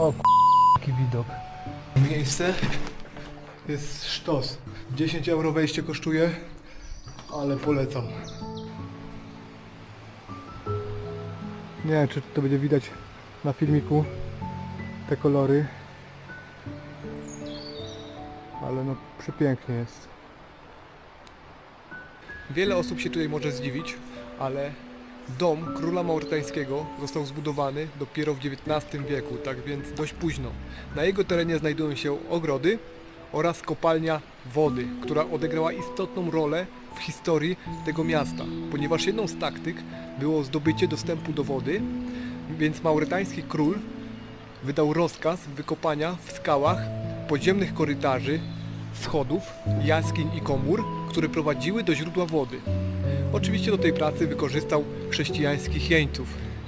O k- jaki widok. Miejsce jest sztos. 10 euro wejście kosztuje, ale polecam. Nie wiem, czy to będzie widać na filmiku, te kolory. Ale no, przepięknie jest. Wiele osób się tutaj może zdziwić, ale dom króla maurytańskiego został zbudowany dopiero w XIX wieku, tak więc dość późno. Na jego terenie znajdują się ogrody oraz kopalnia wody, która odegrała istotną rolę w historii tego miasta, ponieważ jedną z taktyk było zdobycie dostępu do wody, więc maurytański król wydał rozkaz wykopania w skałach podziemnych korytarzy, schodów, jaskiń i komór, które prowadziły do źródła wody. Oczywiście do tej pracy wykorzystał chrześcijańskich jeńców.